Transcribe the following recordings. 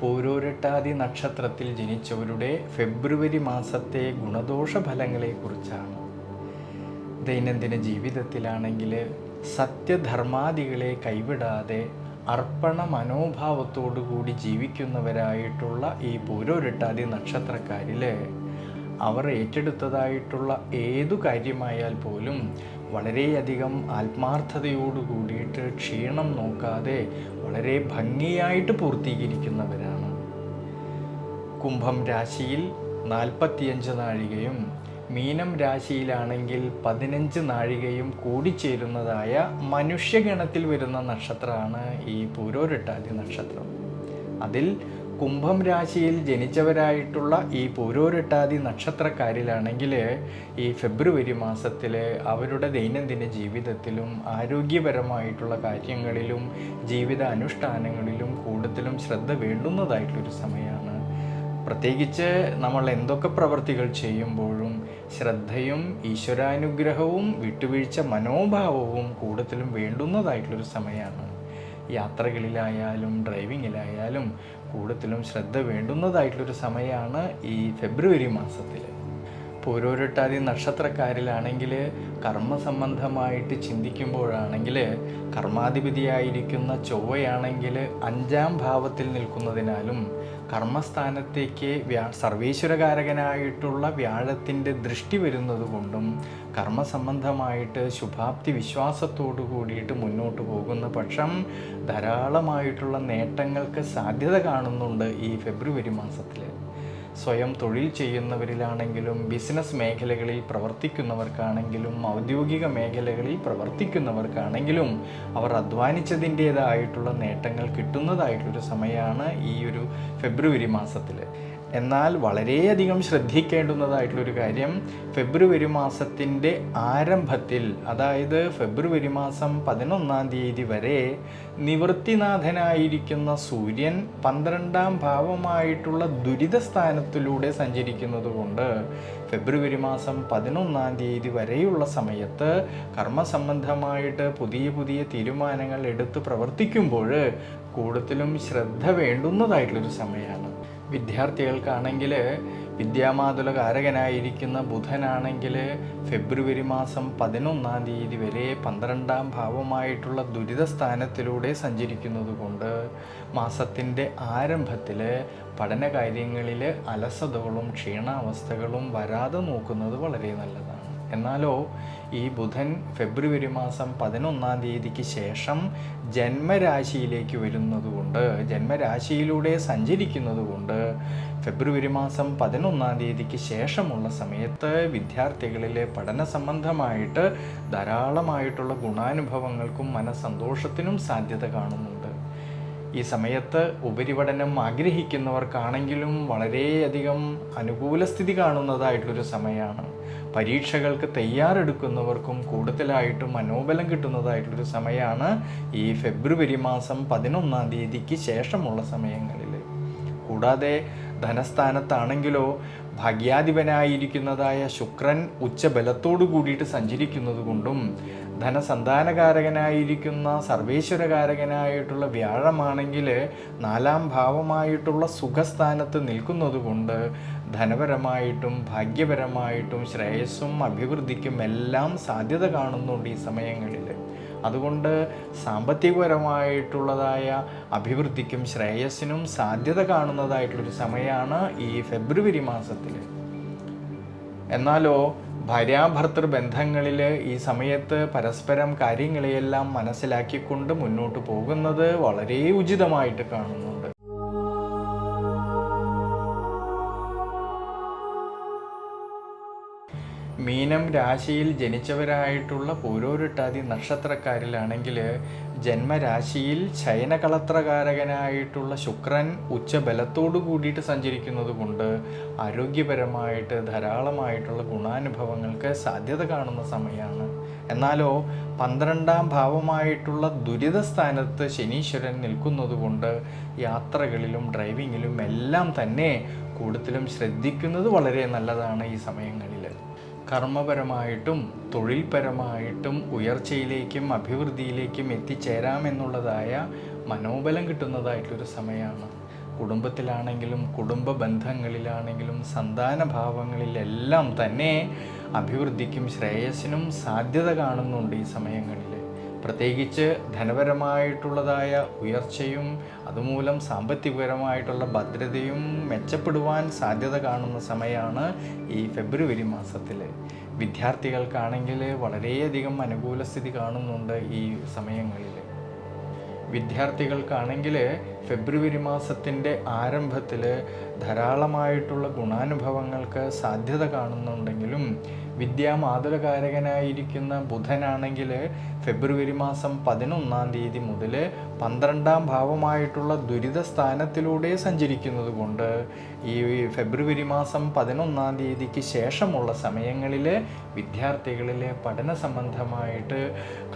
പൂരോരട്ടാതി നക്ഷത്രത്തിൽ ജനിച്ചവരുടെ ഫെബ്രുവരി മാസത്തെ ഗുണദോഷ ഫലങ്ങളെക്കുറിച്ചാണ് ദൈനംദിന ജീവിതത്തിലാണെങ്കിൽ സത്യധർമാദികളെ കൈവിടാതെ അർപ്പണ മനോഭാവത്തോടു കൂടി ജീവിക്കുന്നവരായിട്ടുള്ള ഈ പൂരോരട്ടാതി നക്ഷത്രക്കാരിൽ അവർ ഏറ്റെടുത്തതായിട്ടുള്ള ഏതു കാര്യമായാൽ പോലും വളരെയധികം ആത്മാർത്ഥതയോട് കൂടിയിട്ട് ക്ഷീണം നോക്കാതെ വളരെ ഭംഗിയായിട്ട് പൂർത്തീകരിക്കുന്നവരാണ്. കുംഭം രാശിയിൽ നാൽപ്പത്തിയഞ്ച് നാഴികയും മീനം രാശിയിലാണെങ്കിൽ പതിനഞ്ച് നാഴികയും കൂടിച്ചേരുന്നതായ മനുഷ്യഗണത്തിൽ വരുന്ന നക്ഷത്രമാണ് ഈ പൂരോരട്ടാതി നക്ഷത്രം. അതിൽ കുംഭം രാശിയിൽ ജനിച്ചവരായിട്ടുള്ള ഈ പൂരോരട്ടാതി നക്ഷത്രക്കാരിലാണെങ്കിൽ ഈ ഫെബ്രുവരി മാസത്തിൽ അവരുടെ ദൈനംദിന ജീവിതത്തിലും ആരോഗ്യപരമായിട്ടുള്ള കാര്യങ്ങളിലും ജീവിത അനുഷ്ഠാനങ്ങളിലും കൂടുതലും ശ്രദ്ധ വേണ്ടുന്നതായിട്ടൊരു സമയമാണ്. പ്രത്യേകിച്ച് നമ്മൾ എന്തൊക്കെ പ്രവൃത്തികൾ ചെയ്യുമ്പോഴും ശ്രദ്ധയും ഈശ്വരാനുഗ്രഹവും വിട്ടുവീഴ്ച മനോഭാവവും കൂടുതലും വേണ്ടുന്നതായിട്ടുള്ളൊരു സമയമാണ്. യാത്രകളിലായാലും ഡ്രൈവിങ്ങിലായാലും കൂടുതലും ശ്രദ്ധ വേണ്ടുന്നതായിട്ടുള്ളൊരു സമയമാണ് ഈ ഫെബ്രുവരി മാസത്തിൽ പൂരോരട്ടാതി നക്ഷത്രക്കാരിലാണെങ്കിൽ കർമ്മസംബന്ധമായിട്ട് ചിന്തിക്കുമ്പോഴാണെങ്കിൽ കർമാധിപതിയായിരിക്കുന്ന ചൊവ്വയാണെങ്കിൽ അഞ്ചാം ഭാവത്തിൽ നിൽക്കുന്നതിനാലും കർമ്മസ്ഥാനത്തേക്ക് വ്യാ സർവീശ്വരകാരകനായിട്ടുള്ള വ്യാഴത്തിന്റെ ദൃഷ്ടി വരുന്നത് കൊണ്ടും കർമ്മസംബന്ധമായിട്ട് ശുഭാപ്തി വിശ്വാസത്തോടു കൂടിയിട്ട് മുന്നോട്ട് പോകുന്ന പക്ഷം ധാരാളമായിട്ടുള്ള നേട്ടങ്ങൾക്ക് സാധ്യത കാണുന്നുണ്ട് ഈ ഫെബ്രുവരി മാസത്തിൽ സ്വയം തൊഴിൽ ചെയ്യുന്നവരിലാണെങ്കിലും ബിസിനസ് മേഖലകളിൽ പ്രവർത്തിക്കുന്നവർക്കാണെങ്കിലും ഔദ്യോഗിക മേഖലകളിൽ പ്രവർത്തിക്കുന്നവർക്കാണെങ്കിലും അവർ അധ്വാനിച്ചതിന്റേതായിട്ടുള്ള നേട്ടങ്ങൾ കിട്ടുന്നതായിട്ടൊരു സമയമാണ് ഈ ഒരു ഫെബ്രുവരി മാസത്തിൽ എന്നാൽ വളരെയധികം ശ്രദ്ധിക്കേണ്ടുന്നതായിട്ടുള്ളൊരു കാര്യം ഫെബ്രുവരി മാസത്തിന്റെ ആരംഭത്തിൽ അതായത് ഫെബ്രുവരി മാസം പതിനൊന്നാം തീയതി വരെ നിവൃത്തിനാഥനായിരിക്കുന്ന സൂര്യൻ പന്ത്രണ്ടാം ഭാവമായിട്ടുള്ള ദുരിത സ്ഥാനത്തിലൂടെ സഞ്ചരിക്കുന്നതുകൊണ്ട് ഫെബ്രുവരി മാസം പതിനൊന്നാം തീയതി വരെയുള്ള സമയത്ത് കർമ്മസംബന്ധമായിട്ട് പുതിയ പുതിയ തീരുമാനങ്ങൾ എടുത്ത് പ്രവർത്തിക്കുമ്പോൾ കൂടുതലും ശ്രദ്ധ വേണ്ടുന്നതായിട്ടുള്ളൊരു സമയമാണ്. വിദ്യാർത്ഥികൾക്കാണെങ്കിൽ വിദ്യാമാതുല കാരകനായിരിക്കുന്ന ബുധനാണെങ്കിൽ ഫെബ്രുവരി മാസം പതിനൊന്നാം തീയതി വരെ പന്ത്രണ്ടാം ഭാവമായിട്ടുള്ള ദുരിത സ്ഥാനത്തിലൂടെ സഞ്ചരിക്കുന്നത് കൊണ്ട് മാസത്തിന്റെ ആരംഭത്തിൽ പഠനകാര്യങ്ങളിൽ അലസതകളും ക്ഷീണാവസ്ഥകളും വരാതെ നോക്കുന്നത് വളരെ നല്ലതാണ്. എന്നാലോ ഈ ബുധൻ ഫെബ്രുവരി മാസം പതിനൊന്നാം തീയതിക്ക് ശേഷം ജന്മരാശിയിലേക്ക് വരുന്നതുകൊണ്ട് ജന്മരാശിയിലൂടെ സഞ്ചരിക്കുന്നതുകൊണ്ട് ഫെബ്രുവരി മാസം പതിനൊന്നാം തീയതിക്ക് ശേഷമുള്ള സമയത്ത് വിദ്യാർത്ഥികളിലെ പഠന സംബന്ധമായിട്ട് ധാരാളമായിട്ടുള്ള ഗുണാനുഭവങ്ങൾക്കും മനസ്സന്തോഷത്തിനും സാധ്യത കാണുന്നുണ്ട്. ഈ സമയത്ത് ഉപരിപഠനം ആഗ്രഹിക്കുന്നവർക്കാണെങ്കിലും വളരെയധികം അനുകൂല സ്ഥിതി കാണുന്നതായിട്ടൊരു സമയമാണ്. പരീക്ഷകൾക്ക് തയ്യാറെടുക്കുന്നവർക്കും കൂടുതലായിട്ടും മനോബലം കിട്ടുന്നതായിട്ടുള്ളൊരു സമയമാണ് ഈ ഫെബ്രുവരി മാസം പതിനൊന്നാം തീയതിക്ക് ശേഷമുള്ള സമയങ്ങളിൽ കൂടാതെ ധനസ്ഥാനത്താണെങ്കിലോ ഭാഗ്യാധിപനായിരിക്കുന്നതായ ശുക്രൻ ഉച്ചബലത്തോടു കൂടിയിട്ട് സഞ്ചരിക്കുന്നത് കൊണ്ടും ധനസന്താനകാരകനായിരിക്കുന്ന സർവേശ്വരകാരകനായിട്ടുള്ള വ്യാഴമാണെങ്കിൽ നാലാം ഭാവമായിട്ടുള്ള സുഖസ്ഥാനത്ത് നിൽക്കുന്നത് കൊണ്ട് ധനപരമായിട്ടും ഭാഗ്യപരമായിട്ടും ശ്രേയസ്സും അഭിവൃദ്ധിക്കും എല്ലാം സാധ്യത കാണുന്നുണ്ട് ഈ സമയങ്ങളിൽ. അതുകൊണ്ട് സാമ്പത്തികപരമായിട്ടുള്ളതായ അഭിവൃദ്ധിക്കും ശ്രേയസ്സിനും സാധ്യത കാണുന്നതായിട്ടുള്ളൊരു സമയമാണ് ഈ ഫെബ്രുവരി മാസത്തിൽ എന്നാലോ ഭാര്യാഭർത്തൃ ബന്ധങ്ങളിൽ ഈ സമയത്ത് പരസ്പരം കാര്യങ്ങളെയെല്ലാം മനസ്സിലാക്കിക്കൊണ്ട് മുന്നോട്ട് പോകുന്നത് വളരെ ഉചിതമായിട്ട് കാണുന്നുണ്ട് മീനം രാശിയിൽ ജനിച്ചവരായിട്ടുള്ള പൂരോരുട്ടാതി നക്ഷത്രക്കാരിലാണെങ്കിൽ ജന്മരാശിയിൽ ശയനകളത്രകാരകനായിട്ടുള്ള ശുക്രൻ ഉച്ചബലത്തോടു കൂടിയിട്ട് സഞ്ചരിക്കുന്നത് കൊണ്ട് ആരോഗ്യപരമായിട്ട് ധാരാളമായിട്ടുള്ള ഗുണാനുഭവങ്ങൾക്ക് സാധ്യത കാണുന്ന സമയമാണ്. എന്നാലോ പന്ത്രണ്ടാം ഭാവമായിട്ടുള്ള ദുരിത സ്ഥാനത്ത് ശനീശ്വരൻ നിൽക്കുന്നത് കൊണ്ട് യാത്രകളിലും ഡ്രൈവിങ്ങിലും എല്ലാം തന്നെ കൂടുതലും ശ്രദ്ധിക്കുന്നത് വളരെ നല്ലതാണ് ഈ സമയങ്ങളിൽ. കർമ്മപരമായിട്ടും തൊഴിൽപരമായിട്ടും ഉയർച്ചയിലേക്കും അഭിവൃദ്ധിയിലേക്കും എത്തിച്ചേരാമെന്നുള്ളതായ മനോബലം കിട്ടുന്നതായിട്ടൊരു സമയമാണ്. കുടുംബത്തിലാണെങ്കിലും കുടുംബ ബന്ധങ്ങളിലാണെങ്കിലും സന്താന ഭാവങ്ങളിലെല്ലാം തന്നെ അഭിവൃദ്ധിക്കും ശ്രേയസ്സിനും സാധ്യത കാണുന്നുണ്ട് ഈ സമയങ്ങളിൽ പ്രത്യേകിച്ച് ധനപരമായിട്ടുള്ളതായ ഉയർച്ചയും അതുമൂലം സാമ്പത്തികപരമായിട്ടുള്ള ഭദ്രതയും മെച്ചപ്പെടുവാൻ സാധ്യത കാണുന്ന സമയമാണ് ഈ ഫെബ്രുവരി മാസത്തിൽ. വിദ്യാർത്ഥികൾക്കാണെങ്കിൽ വളരെയധികം അനുകൂല സ്ഥിതി കാണുന്നുണ്ട് ഈ സമയങ്ങളിൽ. വിദ്യാർത്ഥികൾക്കാണെങ്കിൽ ഫെബ്രുവരി മാസത്തിന്റെ ആരംഭത്തിൽ ധാരാളമായിട്ടുള്ള ഗുണാനുഭവങ്ങൾക്ക് സാധ്യത കാണുന്നുണ്ടെങ്കിലും വിദ്യാമാതുലകാരകനായിരിക്കുന്ന ബുധനാണെങ്കിൽ ഫെബ്രുവരി മാസം പതിനൊന്നാം തീയതി മുതൽ പന്ത്രണ്ടാം ഭാവമായിട്ടുള്ള ദുരിത സ്ഥാനത്തിലൂടെ സഞ്ചരിക്കുന്നത് കൊണ്ട് ഈ ഫെബ്രുവരി മാസം പതിനൊന്നാം തീയതിക്ക് ശേഷമുള്ള സമയങ്ങളിൽ വിദ്യാർത്ഥികളിലെ പഠന സംബന്ധമായിട്ട്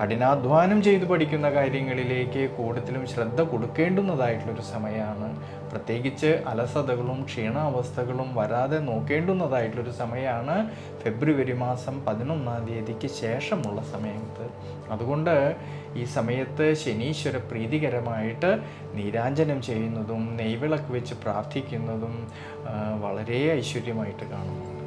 കഠിനാധ്വാനം ചെയ്ത് പഠിക്കുന്ന കാര്യങ്ങളിലേക്ക് കൂടുതലും ശ്രദ്ധ കൊടുക്കേണ്ടുന്നതായിട്ടുള്ളൊരു സമയമാണ്. പ്രത്യേകിച്ച് അലസതകളും ക്ഷീണാവസ്ഥകളും വരാതെ നോക്കേണ്ടുന്നതായിട്ടുള്ളൊരു സമയമാണ് ഫെബ്രുവരി മാസം പതിനൊന്നാം തീയതിക്ക് ശേഷമുള്ള സമയത്ത്. അതുകൊണ്ട് ഈ സമയത്ത് ശനീശ്വര പ്രീതികരമായിട്ട് നീരാഞ്ജനം ചെയ്യുന്നതും നെയ്വിളക്ക് വെച്ച് പ്രാർത്ഥിക്കുന്നതും വളരെ ഐശ്വര്യമായിട്ട് കാണുന്നു